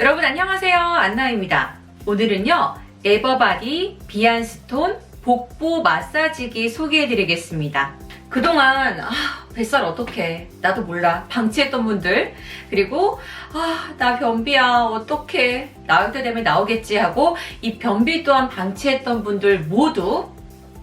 여러분 안녕하세요. 안나입니다. 오늘은요. 에버바디 비안스톤 복부 마사지기 소개해드리겠습니다. 그동안 아, 뱃살 어떡해 나도 몰라 방치했던 분들 그리고 아 나 변비야 어떡해 나올 때 되면 나오겠지 하고 이 변비 또한 방치했던 분들 모두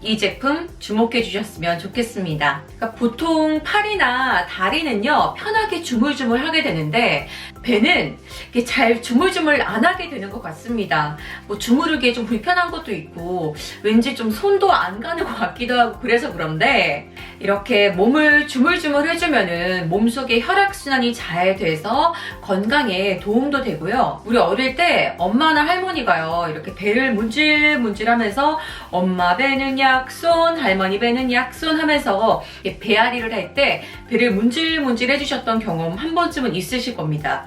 이 제품 주목해 주셨으면 좋겠습니다. 그러니까 보통 팔이나 다리는요 편하게 주물주물 하게 되는데 배는 잘 주물주물 안 하게 되는 것 같습니다. 뭐 주무르기에 좀 불편한 것도 있고 왠지 좀 손도 안 가는 것 같기도 하고 그래서 그런데 이렇게 몸을 주물주물 해주면은 몸속에 혈액순환이 잘 돼서 건강에 도움도 되고요. 우리 어릴 때 엄마나 할머니가요 이렇게 배를 문질문질 하면서 엄마 배는 약손 할머니 배는 약손 하면서 이렇게 배앓이를 할 때 배를 문질문질 해주셨던 경험 한 번쯤은 있으실 겁니다.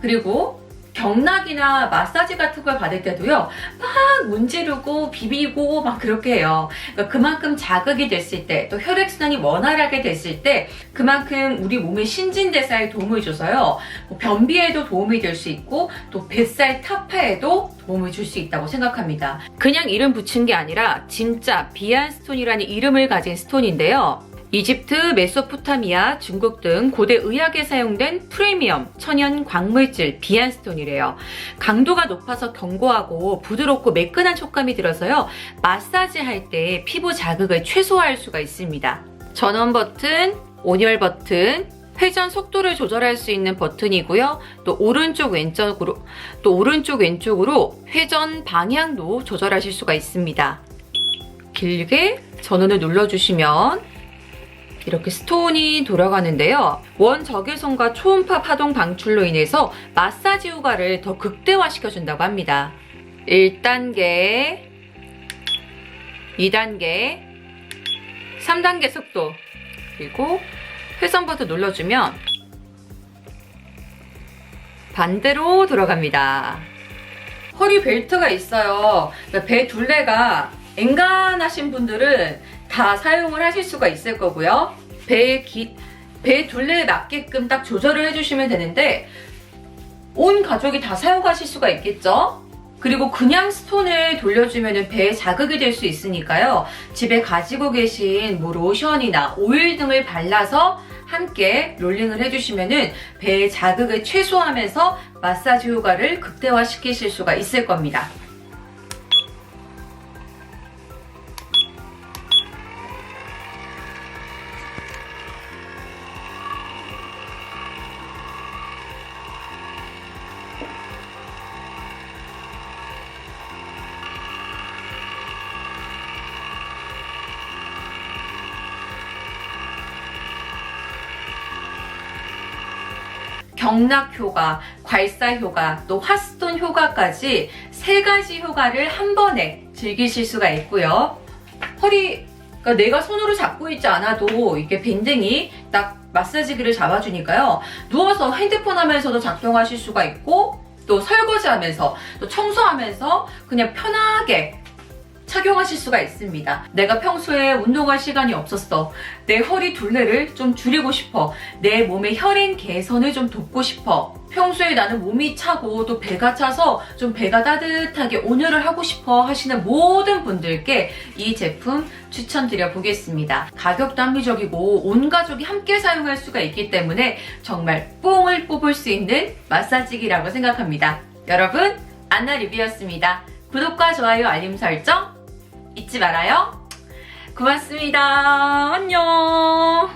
그리고 경락이나 마사지 같은 걸 받을 때도요, 막 문지르고 비비고 막 그렇게 해요. 그러니까 그만큼 자극이 됐을 때, 또 혈액순환이 원활하게 됐을 때, 그만큼 우리 몸의 신진대사에 도움을 줘서요, 뭐 변비에도 도움이 될 수 있고, 또 뱃살 타파에도 도움을 줄 수 있다고 생각합니다. 그냥 이름 붙인 게 아니라, 진짜 비안스톤이라는 이름을 가진 스톤인데요. 이집트, 메소포타미아, 중국 등 고대 의학에 사용된 프리미엄 천연 광물질 비안스톤이래요. 강도가 높아서 견고하고 부드럽고 매끈한 촉감이 들어서요. 마사지 할 때 피부 자극을 최소화할 수가 있습니다. 전원 버튼, 온열 버튼, 회전 속도를 조절할 수 있는 버튼이고요. 또 오른쪽 왼쪽으로 또 오른쪽 왼쪽으로 회전 방향도 조절하실 수가 있습니다. 길게 전원을 눌러 주시면 이렇게 스톤이 돌아가는데요. 원적외선과 초음파 파동 방출로 인해서 마사지 효과를 더 극대화시켜준다고 합니다. 1단계, 2단계, 3단계 속도, 그리고 회선 버튼 눌러주면 반대로 돌아갑니다. 허리 벨트가 있어요. 그러니까 배 둘레가 앵간하신 분들은 다 사용을 하실 수가 있을 거고요. 배의 기, 배 둘레에 맞게끔 딱 조절을 해주시면 되는데 온 가족이 다 사용하실 수가 있겠죠? 그리고 그냥 스톤을 돌려주면 배에 자극이 될 수 있으니까요. 집에 가지고 계신 뭐 로션이나 오일 등을 발라서 함께 롤링을 해주시면 배의 자극을 최소화하면서 마사지 효과를 극대화시키실 수가 있을 겁니다. 경락 효과, 괄사 효과, 또 화스톤 효과까지 세 가지 효과를 한 번에 즐기실 수가 있고요. 허리, 그러니까 내가 손으로 잡고 있지 않아도 이게 밴딩이 딱 마사지기를 잡아주니까요. 누워서 핸드폰 하면서도 작동하실 수가 있고, 또 설거지 하면서, 또 청소하면서 그냥 편하게 착용하실 수가 있습니다. 내가 평소에 운동할 시간이 없었어. 내 허리 둘레를 좀 줄이고 싶어. 내 몸의 혈행 개선을 좀 돕고 싶어. 평소에 나는 몸이 차고 또 배가 차서 좀 배가 따뜻하게 온열을 하고 싶어 하시는 모든 분들께 이 제품 추천드려 보겠습니다. 가격도 합리적이고 온 가족이 함께 사용할 수가 있기 때문에 정말 뽕을 뽑을 수 있는 마사지기라고 생각합니다. 여러분, 안나 리뷰였습니다. 구독과 좋아요, 알림 설정 잊지 말아요. 고맙습니다. 안녕.